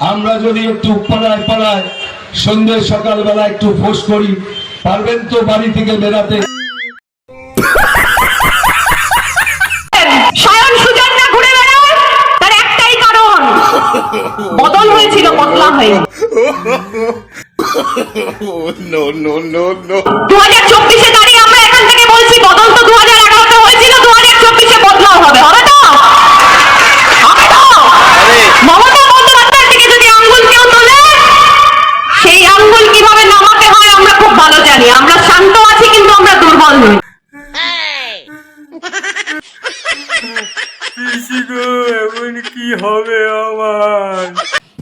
আমরা যদি একটু পাড়ায় পাড়ায় সন্ধ্যে সকালবেলা একটু ফোঁস করি পারবেন তো বাড়ি থেকে বেরাতে স্বয়ং সুজন না ঘুরে বেড়ায় একটাই কারণ বদল হয়েছিল বদলা হয়ে no, no, no, no. দু হাজার চব্বিশে দাঁড়িয়ে আমরা এখান থেকে বলছি বদল তো দু হাজার এগারোতে হয়েছিল দু হাজার চব্বিশে বদলাও হবে হবে তো হবে তো মমতা বন্দ্যোপাধ্যায়ের দিকে যদি আঙ্গুল কেউ তোলে সেই আঙ্গুল কীভাবে নামাতে হয় আমরা খুব ভালো জানি আমরা শান্ত আছি কিন্তু আমরা দুর্বল নই এখন কি হবে আমার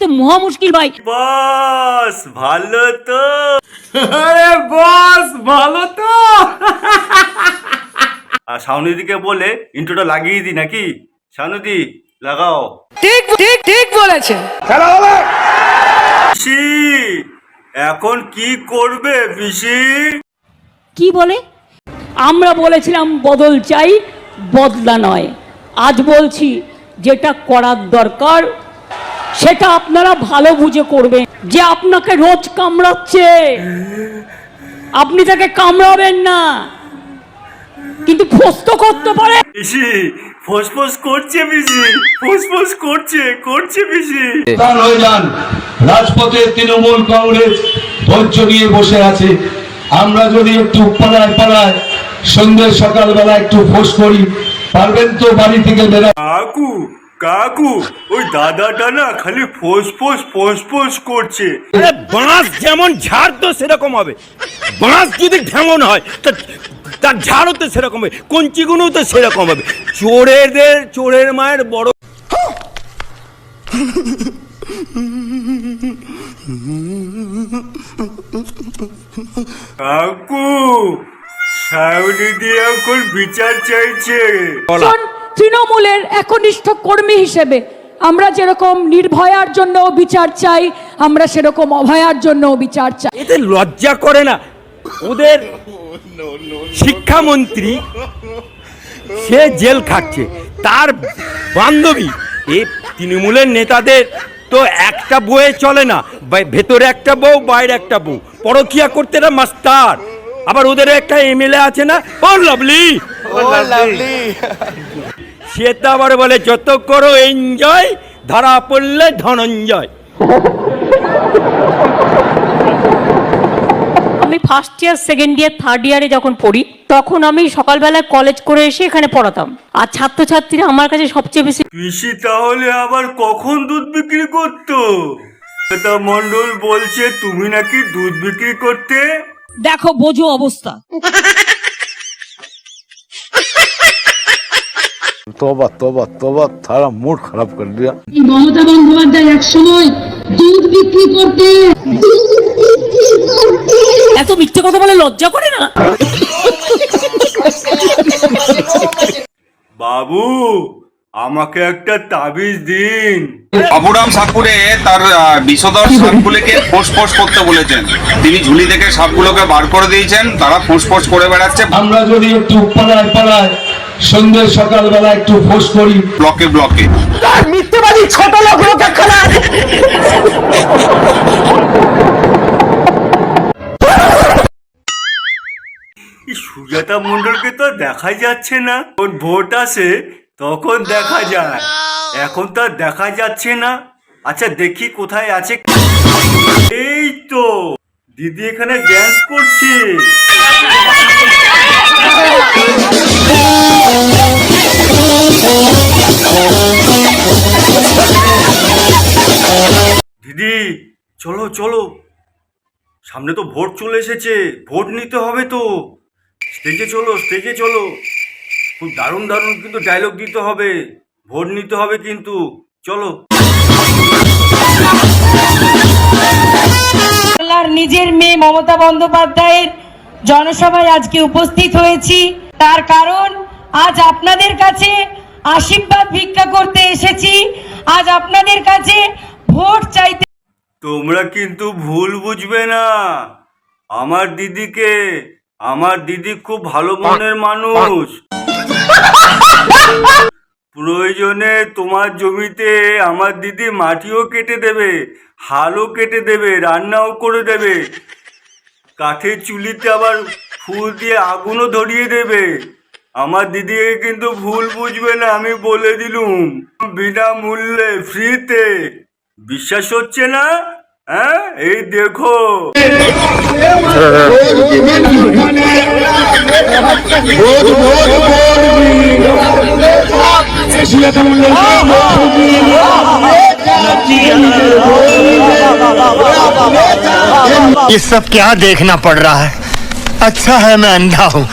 তো মহা মুশকিল ভাই। বস ভালো তো। আরে বস ভালো তো। আর শাওনিদিকে বলে ইন্ট্রোটা লাগিয়ে দি নাকি? শাওনিদি লাগাও। ঠিক ঠিক ঠিক বলেছেন পিসি এখন কি করবে পিসি? কি বলে? আমরা বলেছিলাম বদল চাই বদলা নয়। আজ বলছি যেটা করার দরকার সেটা আপনারা ভালো বুঝে করবেন যে আপনাকে রোজ কামড়াচ্ছে। আপনি তাকে কামড়াবেন না। কিন্তু ফস্ত করতে পারে। পিসি ফোসফোস করছে পিসি ফোসফোস করছে করছে পিসি প্রধান হয়ে যান রাজপথে তৃণমূল কংগ্রেস ধৈর্য নিয়ে বসে আছে। আমরা যদি একটু পাড়ায় পাড়ায় সন্ধ্যে সকালবেলা একটু ফোঁস করি পারবেন তো বাড়ি থেকে বেরা। কাকু কাকু ওই দাদাটা না খালি ফোস ফোস ফোস ফোস করছে। বাঁশ যেমন ঝাড় তো সেরকম হবে। বাঁশ যদি ঢেমন হয় তা তার ঝাড়ও তো সেরকম হবে কঞ্চিগুলোও তো সেরকম হবে। চোরেদের চোরের মায়ের বড় কাকু সাউনি দিয়ে এখন বিচার চাইছে। একজন তৃণমূলের একনিষ্ঠ কর্মী হিসেবে আমরা যেরকম নির্ভয়ার জন্য বিচার চাই আমরা সেরকম অভয়ার জন্য বিচার চাই। এদের লজ্জা করে না। ওদের শিক্ষামন্ত্রী সে জেল খাচ্ছে তার বান্ধবী এ তৃণমূলের নেতাদের তো একটা বউয়ে চলে না বা- ভেতরে একটা বউ বাইরে একটা বউ। পরকিয়া করতে না মাস্টার। আবার ওদের একটা এমএলএ আছে না? ও লাভলি সে তো আবার বলে যত করো এনজয় ধরা পড়লে ধনঞ্জয়। আমি first year second year third ইয়ারে যখন পড়ি তখন আমি সকালবেলায় কলেজ করে এসে এখানে পড়াতাম। আর ছাত্রছাত্রীরা আমার কাছে সবচেয়ে বেশি পিসি তাহলে আবার কখন দুধ বিক্রি করতো? মন্ডল বলছে তুমি নাকি দুধ বিক্রি করতে দেখো বোঝো অবস্থা। তোবা তোবা তোবা তারা মুড খারাপ করে দিয়া। মমতা বন্দ্যোপাধ্যায় এক সময় দুধ বিক্রি করতে। এত মিথ্যে কথা বলে লজ্জা করে না? বাবু আমাকে একটা তাবিজ দিন। অবরাম সাপুরে তার বিষধর সাপগুলোকে ফোঁস ফোঁস করতে বলেছেন। তিনি ঝুলি থেকে সাপগুলোকে বার করে দিয়েছেন তারা ফোঁস ফোঁস করে বেড়াচ্ছে। আমরা যদি একটু পাড়ায় পাড়ায় সন্ধ্যে সকালবেলা একটু ফোঁস করি। ব্লকে ব্লকে। মিথ্যেবাদী ছোট লোক লোক একখানা এই সুজাতা মন্ডলকে তো দেখাই যাচ্ছে না। ওর ভোট আসে তখন দেখা যায়। এখন তো আর দেখা যাচ্ছে না। আচ্ছা দেখি কোথায় আছে। এই তো দিদি এখানে ড্যান্স করছে। দিদি চলো চলো। সামনে তো ভোট চলে এসেছে। ভোট নিতে হবে তো। স্টেজে চলো স্টেজে চলো। খুব দারুণ দারুণ কিন্তু ডায়লগ দিতে হবে ভোট নিতে হবে কিন্তু। চলো। নিজের মেয়ে মমতা বন্দ্যোপাধ্যায়ের জনসভায় আজকে উপস্থিত হয়েছি। তার কারণ আজ আপনাদের কাছে আশীর্বাদ ভিক্ষা করতে এসেছি। আজ আপনাদের কাছে ভোট চাইতে তোমরা কিন্তু ভুল বুঝবে না। আমার দিদিকে আমার দিদি খুব ভালো মনের মানুষ। প্রয়োজনে তোমার জমিতে আমার দিদি মাটিও কেটে দেবে, হালও কেটে দেবে, রান্নাও করে দেবে। কাঠের চুলিতে আবার ফুল দিয়ে আগুনও ধরিয়ে দেবে। আমার দিদিকে কিন্তু ভুল বুঝবে না, আমি বলে দিলুম। বিনামূল্যে, ফ্রিতে। বিশ্বাস হচ্ছে না? এই দেখো ये सब क्या देखना पड़ रहा है अच्छा है मैं अंधा हूँ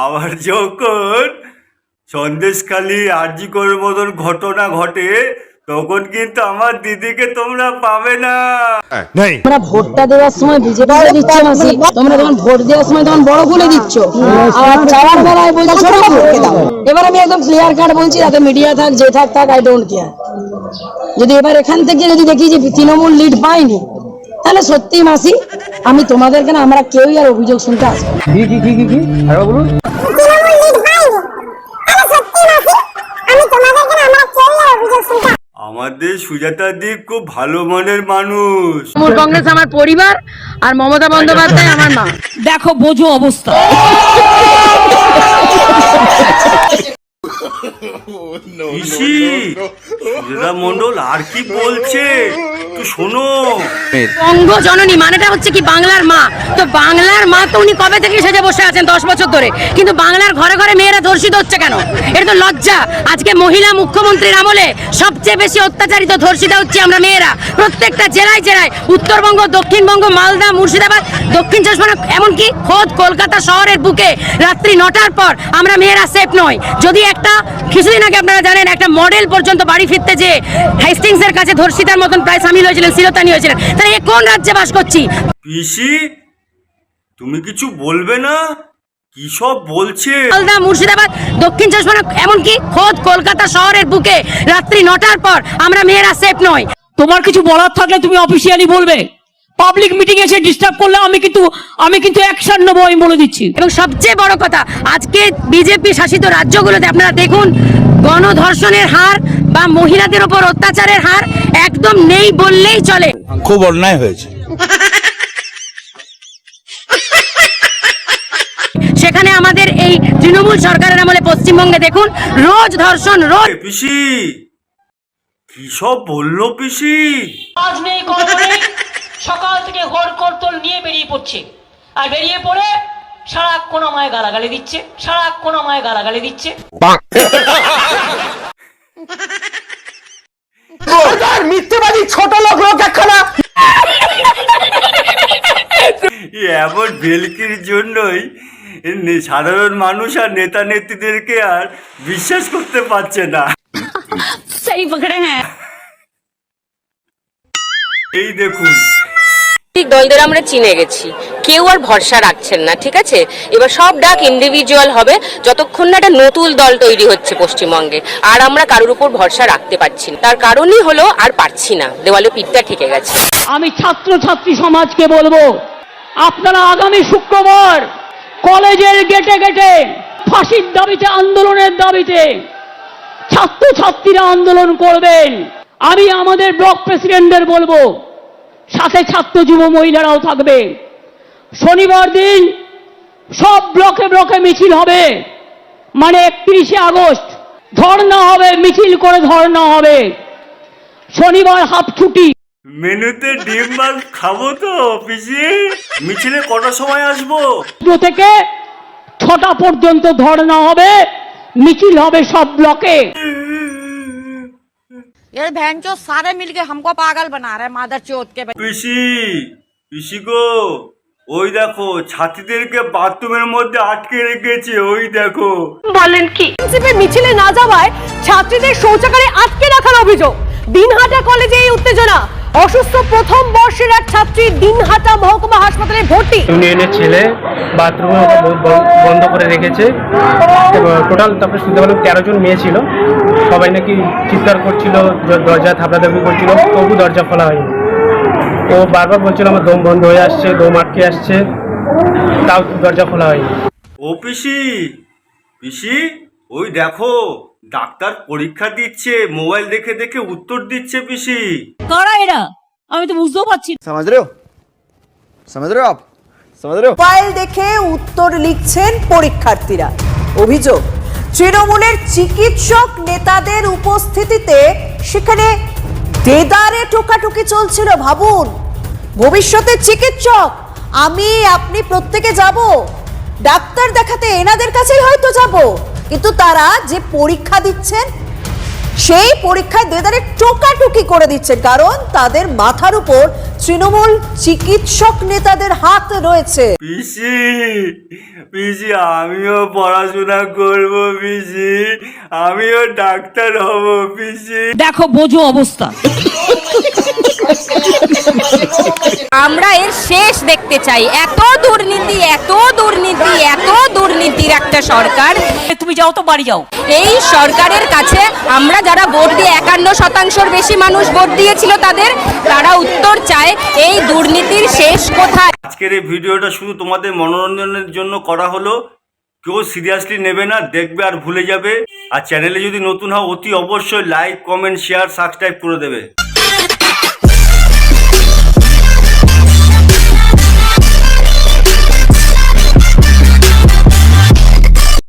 আবার যখন সন্দেশখালী আর্জি করার মতন ঘটনা ঘটে তখন কিন্তু আমার দিদিকে তোমরা পাবে না। তোমরা ভোটটা দেওয়ার সময় বিজেপি দিচ্ছ মাসি? তোমরা যখন ভোট দেওয়ার সময় তখন বড় খুলে দিচ্ছ? আর চাওয়ার বেলায় বলছো ছোট ভোটকে দাও। এবার আমি একদম ক্লিয়ার কাট বলছি যাতে মিডিয়া থাক যে থাক থাক আই ডোন্ট কেয়ার যদি এবার এখান থেকে যদি দেখি যে তৃণমূল লিড পাইনি তাহলে সত্যি মাসি আমি তোমাদেরকে না আমরা কেউই আর অভিযোগ শুনতে আসব। আমাদের সুজাতা দি খুব ভালো মনের মানুষ। তৃণমূল কংগ্রেস আমার পরিবার আর মমতা বন্দ্যোপাধ্যায় আমার মা। দেখো বোঝো অবস্থা। সুজাতা মন্ডল আর কি বলছে? একটু শোনো। বঙ্গ জননী মানেটা হচ্ছে কি বাংলার মা? তো বাংলার মা তো উনি কবে থেকে সেজে বসে আছেন দশ বছর ধরে? কিন্তু বাংলার ঘরে ঘরে মেয়েরা ধর্ষিত হচ্ছে কেন? এটা তো লজ্জা। আজকে মহিলা মুখ্যমন্ত্রীর আমলে সবচেয়ে বেশি অত্যাচারিত ধর্ষিত হচ্ছে আমরা মেয়েরা। প্রত্যেকটা জেলায় জেলায় উত্তরবঙ্গ দক্ষিণবঙ্গ মালদা মুর্শিদাবাদ দক্ষিণ চব্বিশ পরগনা এমনকি খোদ কলকাতা শহরের বুকে রাত্রি নটার পর আমরা মেয়েরা সেফ নই যদি একটা কিছুদিন আগে আপনারা জানেন একটা মডেল পর্যন্ত বাড়ি ফিরতে যে হেস্টিংস এর কাছে ধর্ষিতার মতন প্রায় সামিল হয়েছিলেন সিরতানি হয়েছিলেন। তাহলে এ কোন রাজ্যে বাস করছি? পিসি তুমি কিছু বলবে না? কি সব বলছে? মালদা মুর্শিদাবাদ দক্ষিণ চব্বিশ পরগনা এমনকি খোদ কলকাতা শহরের বুকে রাত্রি নটার পর আমরা মেয়েরা সেফ নয়। তোমার কিছু বলার থাকলে তুমি অফিসিয়ালি বলবে। পাবলিক মিটিং এসে ডিস্টার্ব করলে আমি কিন্তু আমি কিন্তু অ্যাকশন নেব আমি বলে দিচ্ছি। এবং সবচেয়ে বড় কথা আজকে বিজেপি শাসিত রাজ্যগুলোতে আপনারা দেখুন গণধর্ষণের হার বা মহিলাদের ওপর অত্যাচারের হার একদম নেই বললেই চলে। খুব অন্যায় হয়েছে। সেখানে আমাদের এই তৃণমূল সরকারের আমলে পশ্চিমবঙ্গে দেখুন রোজ ধর্ষণ রোজ পিসি! কি সব বলল পিসি? কর্ম নেই। সকাল থেকে ঘর করতল নিয়ে বেরিয়ে পড়ছে। আর বেরিয়ে পড়ে সারাক্ষণ আমায় গালাগালি দিচ্ছে সারাক্ষণ আমায় গালাগালি দিচ্ছে। মিথ্যেবাদী ছোট লোক লোক একখানা এই এমন ভেলকির জন্যই সাধারণ মানুষ আর নেতা নেত্রীদেরকে আর বিশ্বাস করতে পারছে না। হ্যাঁ। এই দেখুন দলদের আমরা চিনে গেছি। কেউ আর ভরসা রাখছেন না, ঠিক আছে? এবার সব ডাক ইন্ডিভিজুয়াল হবে, যতক্ষণ না একটা নতুন দল তৈরি হচ্ছে পশ্চিমবঙ্গে। আর আমরা কারোর উপর ভরসা রাখতে পারছি না। তার কারণই হলো আর পারছি না। দেওয়ালে পিঠটা ঠেকে গেছে। আমি ছাত্র ছাত্রী সমাজকে বলব, আপনারা আগামী শুক্রবার কলেজের গেটে গেটে ফাঁসির দাবিতে, আন্দোলনের দাবিতে ছাত্র ছাত্রীরা আন্দোলন করবেন। আমি আমাদের ব্লক প্রেসিডেন্টদের বলব সাথে ছাত্র যুব মহিলারাও থাকবে। শনিবার দিন সব ব্লকে ব্লকে মিছিল হবে। মানে একত্রিশে আগস্ট ধর্ণা হবে মিছিল করে ধর্ণা হবে। শনিবার হাফ ছুটি। মেনুতে ডিম মাছ খাব তো পিসি। মিছিলে কটার সময় আসব? দুটো থেকে ছটা পর্যন্ত ধর্ণা হবে মিছিল হবে সব ব্লকে। ये बहन जो सारे मिलके हमको पागल बना रहे मादर चौथ के পিসি পিসি গো ওই দেখো ছাত্রীদেরকে বাথরুমের মধ্যে আটকে রেখেছে ওই দেখো বলেন কি প্রিন্সিপের মিছিলে না যাওয়ায় ছাত্রীদের শৌচাগারে আটকে রাখার অভিযোগ দিনহাটা কলেজে এই উত্তেজনা অসুস্থ প্রথম বর্ষের এক ছাত্রী দিনহাটা মহকুমা হাসপাতালে ভর্তি। ইউনিয়নের ছেলে বাথরুমে ওকে বন্ধ করে রেখেছে। টোটাল তারপরে শুনতে পেলাম তেরো জন মেয়ে ছিল। সবাই নাকি চিৎকার করছিল দরজা থাপড়াথাপড়ি করছিল তবু দরজা খোলা হয়নি। ও বারবার বলছিল আমার দম বন্ধ হয়ে আসছে দম আটকে আসছে তাও দরজা খোলা হয়নি। ও পিসি পিসি ওই দেখো ডাক্তার পরীক্ষা দিচ্ছে মোবাইল দেখে দেখে উত্তর দিচ্ছে পিসি কারা এরা আমি তো বুঝতেও পারছি না। समझ रहे हो समझ रहे हो आप समझ रहे हो মোবাইল দেখে উত্তর লিখছেন পরীক্ষার্থীরা অভিযোগ তৃণমূলের চিকিৎসক নেতাদের উপস্থিতিতে সেখানে দেদারে টোকাটুকি চলছিল ভাবুন ভবিষ্যতে চিকিৎসক আমি আপনি প্রত্যেকে যাব ডাক্তার দেখাতে এনাদের কাছেই হয়তো যাব কিন্তু তারা যে পরীক্ষা দিচ্ছেন সেই পরীক্ষায় দেদারে টোকাটুকি করে দিচ্ছেন কারণ তাদের মাথার উপর তৃণমূল চিকিৎসক নেতাদের হাত রয়েছে। পিসি পিসি আমিও পড়াশোনা করব পিসি। আমিও ডাক্তার হব পিসি। দেখো বোঝো অবস্থা। আমরা এর শেষ দেখতে চাই। এত দুর্নীতি এত দুর্নীতি এত দুর্নীতির একটা সরকার। তুমি যাও তো বাড়ি যাও। এই সরকারের কাছে আমরা যারা ভোট দিয়ে একান্ন শতাংশের বেশি মানুষ ভোট দিয়েছিল তাদের তারা উত্তর চায় এই দুর্নীতির শেষ কোথায়? আজকের এই ভিডিওটা শুধু তোমাদের মনোরঞ্জনের জন্য করা হলো। কেউ সিরিয়াসলি নেবে না দেখবে আর ভুলে যাবে। আর চ্যানেলে যদি নতুন হও অতি অবশ্যই লাইক কমেন্ট শেয়ার সাবস্ক্রাইব করে দেবে।